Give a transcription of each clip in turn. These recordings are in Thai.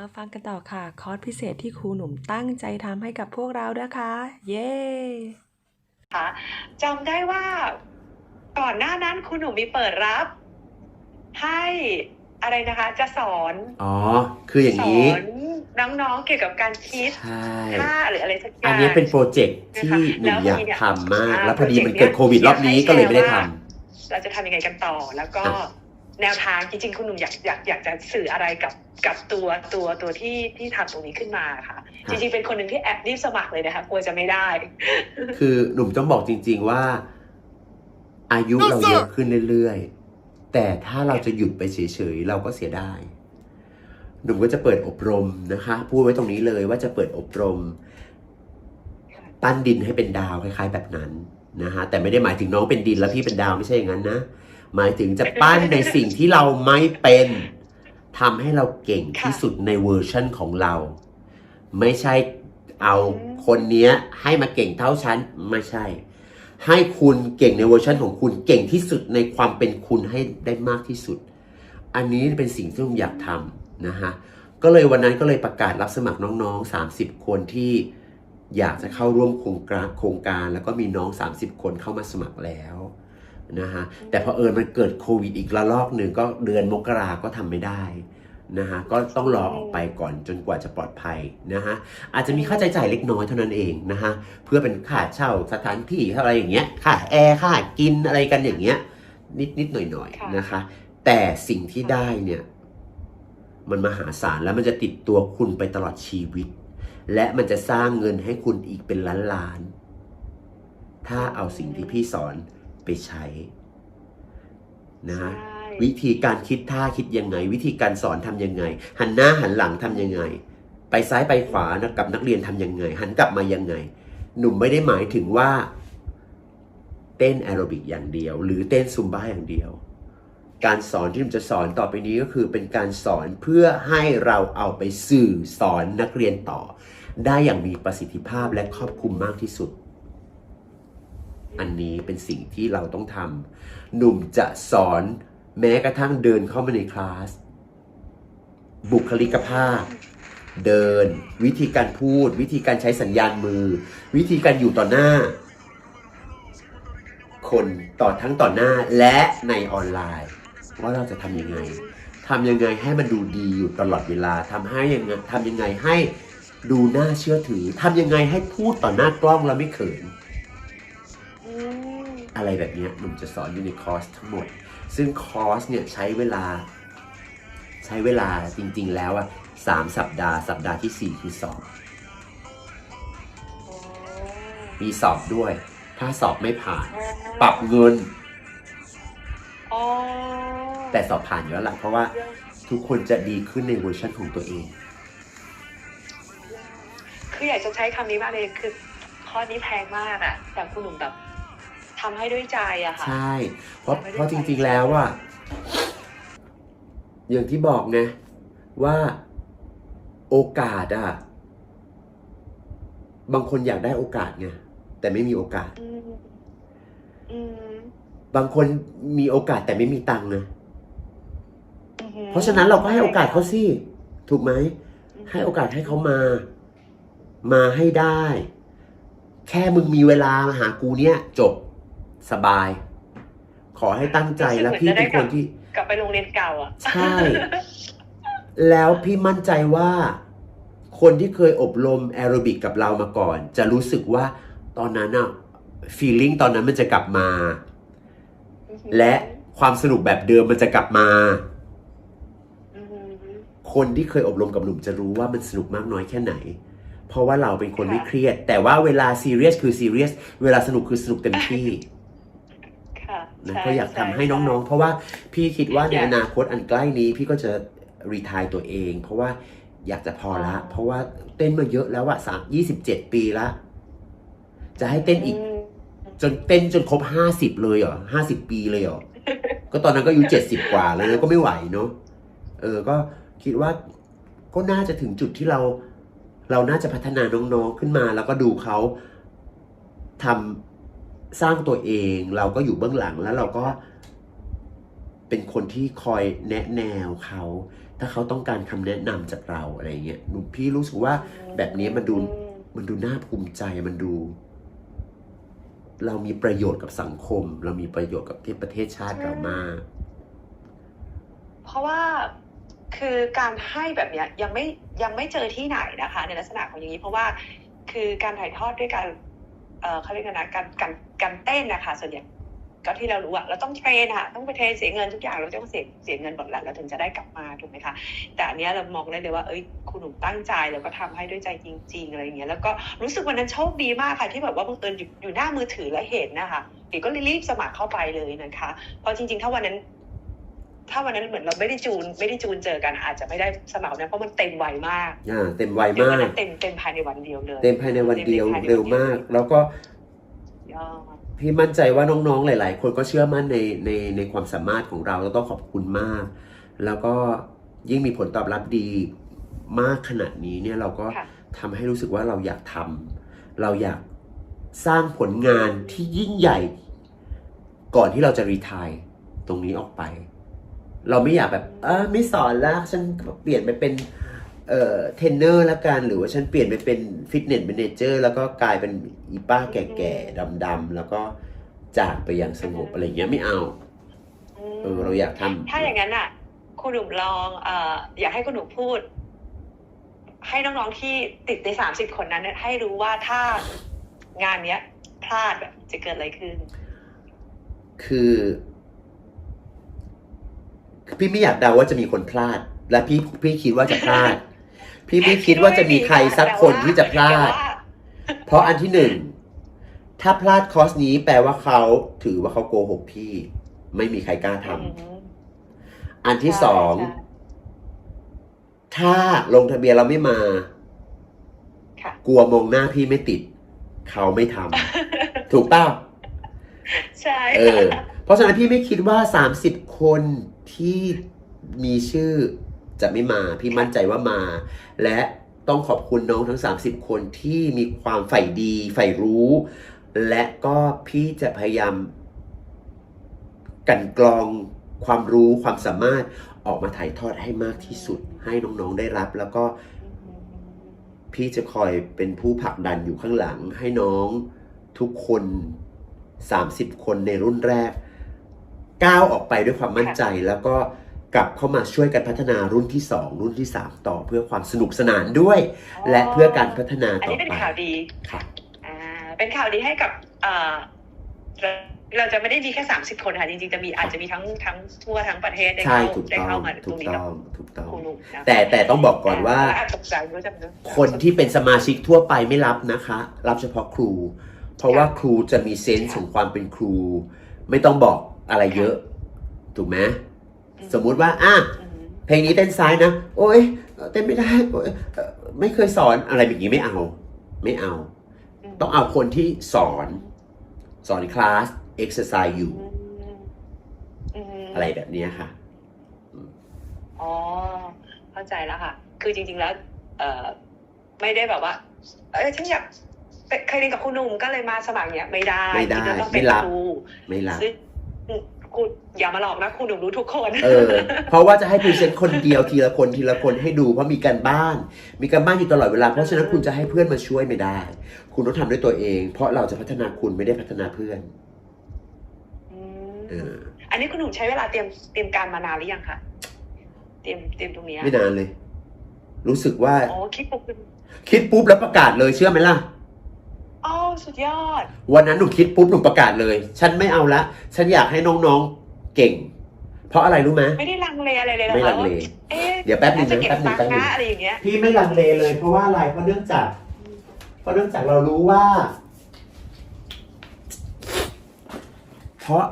มาฟังกันต่อค่ะ คอร์สพิเศษที่ครูหนุ่มตั้งใจทำให้กับพวกเรานะคะ เย้ค่ะจำได้ว่าก่อนหน้านั้นคุณหนูมีเปิดรับ ให้อะไรนะคะ จะสอนอ๋อ คืออย่างสอนี้นน้องๆเกี่ยวกับการคิดใช่ ท่าหรืออะไรสักอย่าง อันนี้เป็นโปรเจกต์ที่หนุ่มอยากทำมากอ่าแล้วพอดีมันโปรเจกต์เกิดโควิดรอบนี้อยากให้ก็เลยไม่ได้แชร์ทำว่าเราจะทำยังไงกันต่อแล้วก็ อะ แนวทางจริงๆคุณหนุ่มอยากอยากอยากจะสื่ออะไรกับกับตัวตัวตัวที่ที่ทำตรงนี้ขึ้นมาค่ะ จริงๆเป็นคนหนึ่งที่แอบรีบสมัครเลยนะคะกลัวจะไม่ได้ คือหนุ่มต้องบอกจริง ๆว่า อายุเราเยอะขึ้นเรื่อยๆ แต่ถ้าเราจะหยุดไปเฉยๆ เราก็เสียดายหนุ่มก็จะเปิดอบรมนะคะ พูดไว้ตรงนี้เลยว่าจะเปิดอบรม ปั้นดินให้เป็นดาวคล้าย ๆ แบบนั้นนะฮะแต่ไม่ได้หมายถึงน้องเป็นดินแล้วพี่เป็นดาวไม่ใช่อย่างนั้นนะ หมายถึงจะปั้นในสิ่งที่เราไม่เป็นทำให้เราเก่งที่สุดในเวอร์ชั่นของเรา ไม่ใช่เอาคนเนี้ยให้มาเก่งเท่าฉันไม่ใช่ ให้คุณเก่งในเวอร์ชันของคุณเก่งที่สุดในความเป็นคุณให้ได้มากที่สุด อันนี้เป็นสิ่งที่ผมอยากทำนะฮะก็เลยวันนั้นก็เลยประกาศรับสมัครน้องๆ 30 คนที่อยากจะเข้าร่วมโครงการโครงการ แล้วก็มีน้อง 30 คนเข้ามาสมัครแล้ว นะฮะแต่พอเอิญมันเกิดโควิดอีกระลอกหนึ่งก็เดือนมกราก็ทำไม่ได้นะฮะก็ต้องรอออกไปก่อนจนกว่าจะปลอดภัยนะฮะอาจจะมีค่าใช้จ่ายเล็กน้อยเท่านั้นเองนะฮะเพื่อเป็นค่าเช่าสถานที่อะไรอย่างเงี้ยค่าแอร์ค่ากินอะไรกันอย่างเงี้ยนิดนิดหน่อยหน่อยนะคะ แต่สิ่งที่ได้เนี่ยมันมหาศาลแล้วมันจะติดตัวคุณไปตลอดชีวิต และมันจะสร้างเงินให้คุณอีกเป็นล้านล้าน ถ้าเอาสิ่งที่พี่สอน ไปใช้ นะฮะใช่วิธีการคิดท่าคิดยังไง วิธีการสอนทำยังไง หันหน้าหันหลังทำยังไง ไปซ้ายไปขวานะกับนักเรียนทำยังไง หันกลับมายังไง หนุ่มไม่ได้หมายถึงว่า เต้นแอโรบิกอย่างเดียว หรือเต้นซุมบ้าอย่างเดียวการสอนที่หนุ่มจะสอนต่อไปนี้ก็คือเป็นการสอนเพื่อให้เราเอาไปสื่อสอนนักเรียนต่อ ได้อย่างมีประสิทธิภาพและครอบคลุมมากที่สุด อันนี้เป็นสิ่งที่เราต้องทำหนุ่มจะสอนแม้กระทั่งเดินเข้ามาในคลาส บุคลิกภาพ เดิน วิธีการพูด วิธีการใช้สัญญาณมือ วิธีการอยู่ต่อหน้า คนต่อทั้งต่อหน้าและในออนไลน์ ว่าเราจะทำยังไงทำยังไงให้มันดูดีอยู่ตลอดเวลาทำให้ยังไงทำยังไงให้ดูน่าเชื่อถือทำยังไงให้พูดต่อหน้ากล้องแล้วไม่เขิน อะไรแบบเนี้ยหนุ่มจะสอนอยู่ในคอร์สทั้งหมด ซึ่งคอร์สเนี่ยใช้เวลา ใช้เวลาจริงๆแล้วอะสามสัปดาห์ สัปดาห์ที่สี่คือสอบโอ้มีสอบด้วย ถ้าสอบไม่ผ่าน ปรับเงินอ๋อแต่สอบผ่านอยู่แล้วล่ะ เพราะว่าทุกคนจะดีขึ้นในเวอร์ชันของตัวเอง คืออยากจะใช้คำนี้มากเลยคือข้อนี้แพงมากอะแต่คุณหนุ่มแบบ ทำให้ด้วยใจอะค่ะ ใช่ เพราะไม่ได้เพราะจริงๆแล้วอะอย่างที่บอกไงว่าโอกาสอะบางคนอยากได้โอกาสไงแต่ไม่มีโอกาส อืมอืมบางคนมีโอกาสแต่ไม่มีตังค์นะอือหือเพราะฉะนั้นเราก็ให้โอกาสเขาสิถูกไหม ให้โอกาสให้เขามา มาให้ได้ แค่มึงมีเวลามาหากูเนี่ย จบ สบาย ขอให้ตั้งใจแล้วพี่เป็นคนที่กลับไปโรงเรียนเก่าอะใช่ แล้วพี่มั่นใจว่า คนที่เคยอบรมแอโรบิกกับเรามาก่อน จะรู้สึกว่าตอนนั้นอะฟีลลิ่งตอนนั้นมันจะกลับมาอือหือและความสนุกแบบเดิมมันจะกลับมาอือหือคนที่เคยอบรมกับหนุ่มจะรู้ว่ามันสนุกมากน้อยแค่ไหน เพราะว่าเราเป็นคนค่ะไม่เครียด แต่ว่าเวลาซีเรียสคือซีเรียส เวลาสนุกคือสนุกเต็มที่ค่ะ นะใช่ก็อยากทำให้ช่น้องๆ เพราะว่าพี่คิดว่าในอยากอนาคตอันใกล้นี้พี่ก็จะรีทายตัวเอง เพราะว่าอยากจะพอละอ๋อเพราะว่าเต้นมาเยอะแล้วอะสามยี่สิบเจ็ดปีละ จะให้เต้นอีกมจนเต้นจนครบห้าสิบเลยเหรอห้าสิบปีเลยเหรอ ก็ตอนนั้นก็อายุเจ็ดสิบกว่าแล้วก็ไม่ไหวเนาะเออ ก็คิดว่าก็น่าจะถึงจุดที่เรา เราน่าจะพัฒนาน้องๆขึ้นมา แล้วก็ดูเขาทำ สร้างตัวเอง เราก็อยู่เบื้องหลังแล้วเราก็เป็นคนที่คอยแนะแนวเขา ถ้าเขาต้องการคำแนะนำจากเราอะไรเงี้ยหนูพี่รู้สึกว่าแบบนี้มันดูอืมมันดูน่าภูมิใจมันดู เรามีประโยชน์กับสังคม เรามีประโยชน์กับที่ประเทศชาติเรามาก เพราะว่าคือการให้แบบเนี้ยยังไม่ยังไม่เจอที่ไหนนะคะ ในลักษณะของอย่างนี้เพราะว่าคือการถ่ายทอดด้วยการ เขาเรียกนะการการการเต้นนะคะส่วนใหญ่ก็ที่เรารู้อะเราต้องเทรนอะต้องไปเทรนเสียเงินทุกอย่างเราต้องเสียเสียเงินหมดแหละเราถึงจะได้กลับมาถูกไหมคะแต่อันนี้เรามองได้เลยว่าเอ้ยคุณหนุ่มตั้งใจแล้วก็ทำให้ด้วยใจจริง ๆอะไรอย่างเงี้ยแล้วก็รู้สึกวันนั้นโชคดีมากค่ะ ที่แบบว่าบังเอิญอยู่อยู่หน้ามือถือแล้วเห็นนะคะเดี๋ยวก็รีบสมัครเข้าไปเลยนะคะเพราะจริง ๆ ถ้าวันนั้น ถ้าวันนั้นเหมือนเราไม่ได้จูน ไม่ได้จูนเจอกันอาจจะไม่ได้สมัครนะเพราะมันเต็มไวมากอ่าเต็มวัยเดี๋ยวมาวันกนั้นเต็มเต็มภายในวันเดียวเลย เต็มภายในวันเดียวต็ภยในเร็วมาก แล้วก็ยอดพี่มั่นใจว่าน้องๆหลาย ๆ คนก็เชื่อมั่นในในในความสามารถของเราแล้วต้องขอบคุณมาก แล้วก็ยิ่งมีผลตอบรับดีมากขนาดนี้เนี่ยเราก็ค่ะทำให้รู้สึกว่าเราอยากทำเราอยากสร้างผลงานที่ยิ่งใหญ่ ก่อนที่เราจะรีทายตรงนี้ออกไป เราไม่อยากแบบเออไม่สอนแล้วฉันเปลี่ยนไปเป็นเอ่อเทรนเนอร์ละกันหรือว่าฉันเปลี่ยนไปเป็นฟิตเนสแมเนเจอร์แล้วก็กลายเป็นอีป้าแก่ๆดำๆแล้วก็จากไปอย่างสงบอะไรอย่างเงี้ยไม่เอาเออเราอยากทำถ้าอย่างนั้นอะคุณหนุ่มลองเอ่ออยากให้คุณหนุ่มพูด ให้น้องๆที่ติดในสามสิบคนนั้นเนี่ยให้รู้ว่าถ้างานเนี้ยพลาดแบบจะเกิดอะไรขึ้น คือ พี่ไม่อยากเดาว่าจะมีคนพลาด และพี่พี่คิดว่าจะพลาด พี่ไม่คิดว่าจะมีใครสักคนที่จะพลาด เพราะอันที่หนึ่งถ้าพลาดคอร์สนี้แปลว่าเขาถือว่าเขาโกหกพี่ ไม่มีใครกล้าทำอืมอันที่สองใช่ถ้าลงทะเบียนเราไม่มาค่ะกลัวมองหน้าพี่ไม่ติด เขาไม่ทำถูกเปล่าใช่เออเพราะฉะนั้นพี่ไม่คิดว่า30 คนที่มีชื่อจะไม่มา พี่มั่นใจว่ามา และต้องขอบคุณน้องทั้ง 30 คนที่มีความใฝ่ดีใฝ่รู้ และก็พี่จะพยายามกันกรองความรู้ความสามารถออกมาถ่ายทอดให้มากที่สุด ให้น้องๆได้รับ แล้วก็พี่จะคอยเป็นผู้ผลักดันอยู่ข้างหลังให้น้องทุกคน 30 คนในรุ่นแรก ก้าวออกไปด้วยความมั่นใจ แล้วก็กลับเข้ามาช่วยกันพัฒนารุ่นที่ 2 รุ่นที่ 3 ต่อเพื่อความสนุกสนานด้วย และเพื่อการพัฒนาอันต่อนี้เป็นไปข่าวดีค่ะอ่าเป็นข่าวดีให้กับเอ่อเราเราจะไม่ได้มีแค่สามสิบคนค่ะ จริงๆ จะมีอาจจะมีทั้งทั้งทั่วทั้งประเทศได้ใช่เข้าถูกได้ต้อเข้างมาตถูรงกนี้ต้กัอบงถูกต้องครูหนุ่มนะคะแต่แต่ต้องบอกก่อนว่าอาจตกใจรู้จักเนอะคนที่เป็นสมาชิกทั่วไปไม่รับนะคะ รับเฉพาะครู เพราะว่าครูจะมีเซนส์ของความเป็นครู ไม่ต้องบอก อะไรเยอะ ถูกไหมสมมุติว่าอะอืมเพลงนี้เต้นซ้ายนะ โอ้ยเต้นไม่ได้โอ๊ยเอ่อไม่เคยสอนอะไรแบบนี้ไม่เอา ไม่เอา ต้องเอาคนที่สอน สอนคลาสเอ็กซ์ไซส์อยู่อืมอะไรแบบเนี้ยค่ะอ๋อเข้าใจแล้วค่ะ คือจริง ๆแล้ว เอ่อไม่ได้แบบว่า เอ้ยฉันอยากเป็นเคยเรียนกับครูหนุ่มก็เลยมาสมัครเนี่ยไม่ได้ไม่ได้จริงๆแล้วต้องเป็นไม่รับครูไม่รับซึ่ง ครูอย่ามาหลอกนะครูหนุ่มรู้ทุกคนเออเพราะว่าจะให้พรีเซนต์คนเดียวทีละคนทีละคนให้ดูเพราะมีการบ้าน มีการบ้านอยู่ตลอดเวลา เพราะฉะนั้นคุณจะให้เพื่อนมาช่วยไม่ได้ คุณต้องทำด้วยตัวเอง เพราะเราจะพัฒนาคุณไม่ได้พัฒนาเพื่อนมเอออันนี้คุณหนุ่มใช้เวลาเตรียมเตรียมการมานานหรือยังคะเตรียมเตรียมตรงเนี้ยไม่นานเลย รู้สึกว่าอ๋อคิดปุ๊บคิดปุ๊บแล้วประกาศเลยเชื่อไหมล่ะ อ๋อสุดยอด วันนั้นหนูคิดปุ๊บหนูประกาศเลย ฉันไม่เอาละ ฉันอยากให้น้องๆเก่ง เพราะอะไรรู้ไหม ไม่ได้ลังเลอะไรเลยเหรอไม่คะลังเลว่าเอ๊ะเดี๋ยวแป๊บนึงจะนะเก็บแป๊บนึตังงแป๊บนึงค์นะอะไรอย่างเงี้ย พี่ไม่ลังเลเลย เพราะว่าอะไรเพราะเนื่องจาก เพราะเนื่องจากเรารู้ว่า เพราะ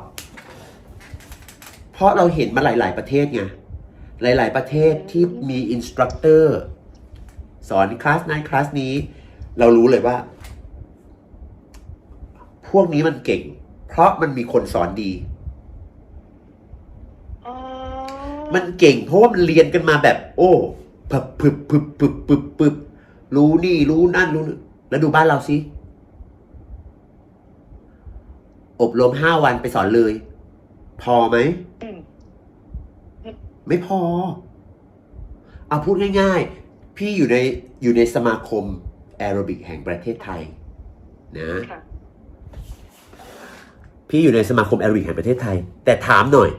เพราะเราเห็นมาหลาย ๆ ประเทศไงหลาย ๆ ประเทศที่มีอินสตรัคเตอร์ สอนคลาสนั้นคลาสนี้ เรารู้เลยว่า พวกนี้มันเก่ง เพราะมันมีคนสอนดีอ๋อมันเก่ง เพราะว่ามันเรียนกันมาแบบ โอ้พึบพึบพึบพึบพึบพึบรู้นี่ รู้นั่นรู้นี่แล้วดูบ้านเราสิ อบรมห้าวันไปสอนเลย พอไหมอืมไม่พอ เอาพูดง่ายๆ พี่อยู่ในอยู่ในสมาคมแอโรบิกแห่งประเทศไทย นะค่ะ พี่อยู่ในสมาคมแอโรบิกแห่งประเทศไทย แต่ถามหน่อย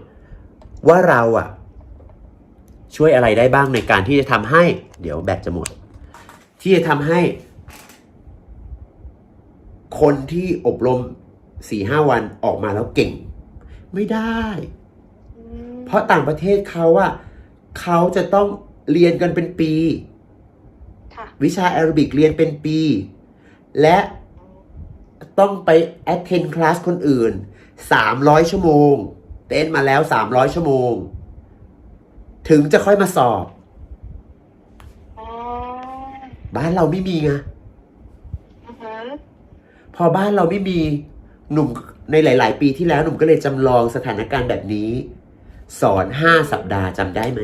ว่าเราอะช่วยอะไรได้บ้างในการที่จะทำให้ เดี๋ยวแบตจะหมด ที่จะทำให้ คนที่อบรมสี่ห้าวันออกมาแล้วเก่ง ไม่ได้อืมเพราะต่างประเทศเขาอะเขาจะต้องเรียนกันเป็นปีค่ะวิชาแอโรบิกเรียนเป็นปี และ ต้องไป attend class คนอื่น 300 ชั่วโมง เต้นมาแล้ว 300 ชั่วโมง ถึงจะค่อยมาสอบอ๋อบ้านเราไม่มีไงอือฮะพอบ้านเราไม่มีหนุ่มในหลาย ๆ ปีที่แล้วหนุ่มก็เลยจำลองสถานการณ์แบบนี้ สอน5สัปดาห์จำได้ไหม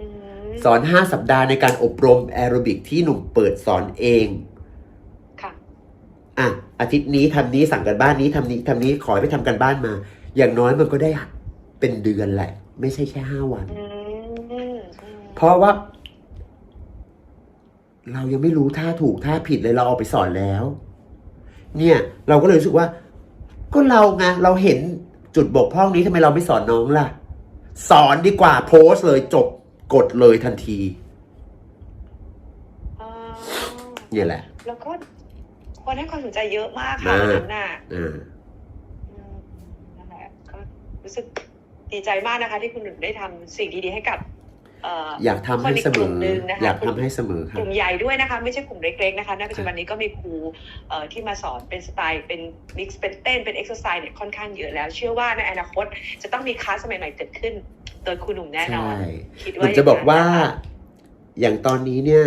อืมสอน5สัปดาห์ในการอบรมแอโรบิกที่หนุ่มเปิดสอนเองค่ะ อะอาทิตย์นี้ทำนี้สั่งกันบ้านนี้ทำนี้ทำนี้ขอให้ไปทำกันบ้านมา อย่างน้อยมันก็ได้เป็นเดือนแหละ ไม่ใช่แค่ห้าวันอืมอืมเพราะว่า เรายังไม่รู้ท่าถูกท่าผิดเลยเราเอาไปสอนแล้ว เนี่ย เราก็เลยรู้สึกว่า ก็เราไงเราเห็นจุดบกพร่องนี้ทำไมเราไม่สอนน้องล่ะ สอนดีกว่าโพสต์เลยจบกดเลยทันทีอ๋อเนี่ยแหละ แล้วก็ คนให้ความสนใจเยอะมากค่ะมากวันนั้นน่ะอ่าอืมนั่นแหละก็รู้สึกดีใจมากนะคะ ที่คุณหนุ่มได้ทำสิ่งดีๆให้กับเอ่ออยากทำให้เสมคนอีกกลุ่อมหนึ่งนะคะอยากทำให้เสมอคกรับลุ่มใหญ่ด้วยนะคะ ไม่ใช่กลุ่มเล็กๆนะคะในปัจจุบันนี้ก็มีครูเอ่อที่มาสอนเป็นสไตล์เป็นมิกซ์เป็นเต้นเป็นเอ็กซ์ไซส์เนี่ยค่อนข้างเยอะแล้ว เชื่อว่าในอนาคตจะต้องมีคลาสสมัยใหม่เกิดขึ้น โดยครูหนุ่มแน่นอนใช่คิดหว่านุ่มจะบอกว่าย่งนั้นนะคะอย่างตอนนี้เนี่ย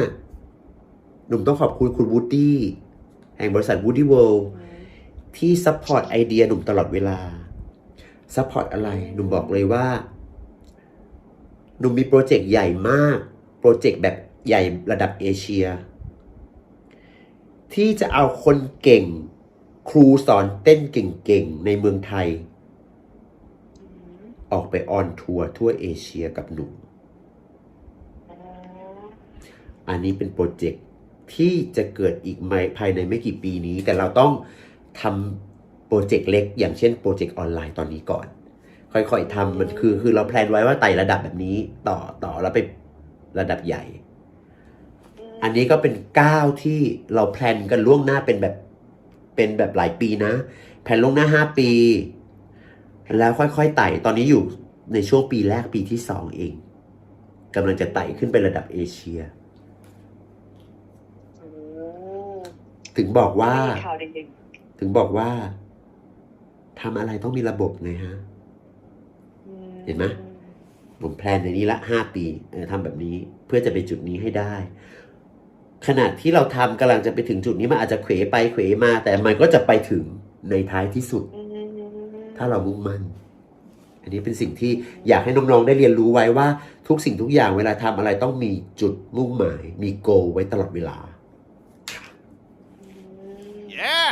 หนุ่มต้องขอบคุณคุณวูดดี้ แห่งบริษัทวูดดี้เวิลด์ที่ซัพพอร์ตไอเดียหนุ่มตลอดเวลาซัพพอร์ตอะไรหนุ่มบอกเลยว่าหนุ่มมีโปรเจกต์ใหญ่มาก โปรเจกต์แบบใหญ่ระดับเอเชีย ที่จะเอาคนเก่ง ครูสอนเต้นเก่งๆ ในเมืองไทยอืมออกไปออนทัวร์ทั่วเอเชียกับหนุ่มอ๋ออันนี้เป็นโปรเจกต์ ที่จะเกิดอีกไม่ภายในไม่กี่ปีนี้ แต่เราต้องทำโปรเจกต์เล็ก อย่างเช่นโปรเจกต์ออนไลน์ตอนนี้ก่อน ค่อยๆทำมันคือคือเราแพลนไว้ว่าไต่ระดับแบบนี้ต่อต่อแล้วไประดับใหญ่ อันนี้ก็เป็นก้าวที่เราแพลนกันล่วงหน้าเป็นแบบเป็นแบบหลายปีนะแพลนล่วงหน้าห้าปี แล้วค่อยๆไต่ตอนนี้อยู่ในช่วงปีแรกปีที่สองเองกำลังจะไต่ขึ้นไประดับเอเชีย โอ้ ถึงบอกว่ามีข่าวดีถึงบอกว่าทำอะไรต้องมีระบบไงฮะๆอืเห็นไหม ผมแพลนในนี้ละห้าปีเออทำแบบนี้เพื่อจะไปจุดนี้ให้ได้ ขณะที่เราทำกำลังจะไปถึงจุดนี้มันอาจจะเขวไปเขวมา แต่มันก็จะไปถึงในท้ายที่สุด อืมถ้าเรามุ่งมั่น อันนี้เป็นสิ่งที่อยากให้น้องๆได้เรียนรู้ไว้ว่าทุกสิ่งทุกอย่างเวลาทำอะไรต้องมีจุดมุ่งหมาย มีโกไว้ตลอดเวลา อืม Yeah!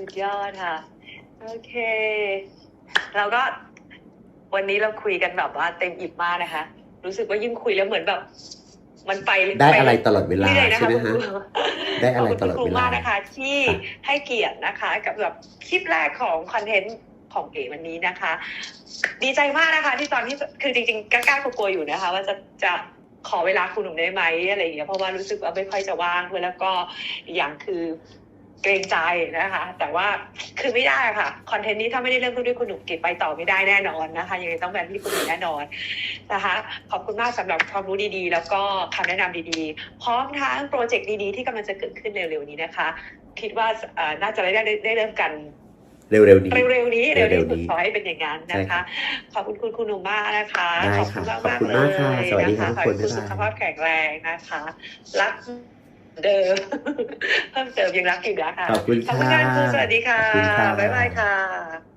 สุดยอดค่ะ โอเค เราก็วันนี้เราคุยกันแบบว่าเต็มอิ่มมากนะคะ รู้สึกว่ายิ่งคุยแล้วเหมือนแบบ มันไปได้ปอะไรตลอดเวลารื่อยๆนคใช่ไหมฮะคุณครูได้อะไรตลอดขบคุณคุณครูเวลามากนะคะ ที่ครับให้เกียรตินะคะ กับแบบคลิปแรกของคอนเทนต์ของเก๋วันนี้นะคะ ดีใจมากนะคะ ที่ตอนที่คือจริงๆกล้าๆกลัวๆอยู่นะคะ ว่าจะจะขอเวลาคุณหนุ่มได้ไหมอะไรอย่างเงี้ยเพราะว่ารู้สึกว่าไม่ค่อยจะว่างด้วยแล้วก็อีกอย่างคือ เกรงใจนะคะ แต่ว่าคือไม่ได้ค่ะ คอนเทนต์นี้ถ้าไม่ได้เริ่มต้นด้วยคุณหนุ่มเก็บไปต่อไม่ได้แน่นอนนะคะ ยังไงต้องแบบที่คุณหนุ่มแน่นอนนะคะ ขอบคุณมากสำหรับความรู้ดีๆ แล้วก็คำแนะนำดีๆ พร้อมทั้งโปรเจกต์ดีๆ ที่กำลังจะเกิดขึ้นเร็วๆนี้นะคะ คิดว่าเอ่อน่าจะได้ได้ได้เริ่มกันเร็วๆนี้เร็วๆนี้เร็วเร็วที่ๆสุดนี้ขอให้เป็นอย่างนั้นนะใช่ครัคะบขอบคุณคุณคุณหนุ่มมากนะคะได้ขอบครัคุณบมากขอบมากคุณเลมากค่ะยสวัสดีนะครัคะบขอทุกให้คนคุณสุบ๊ายบายขภาพแข็งแรงนะคะ รัก เดิมเพิ่มเติมยังรักอยู่นะคะขอบคุณขอบค่ะคุณค่ะคุณสวัสดีค่ะ ขอบคุณค่ะ บ๊ายบายค่ะ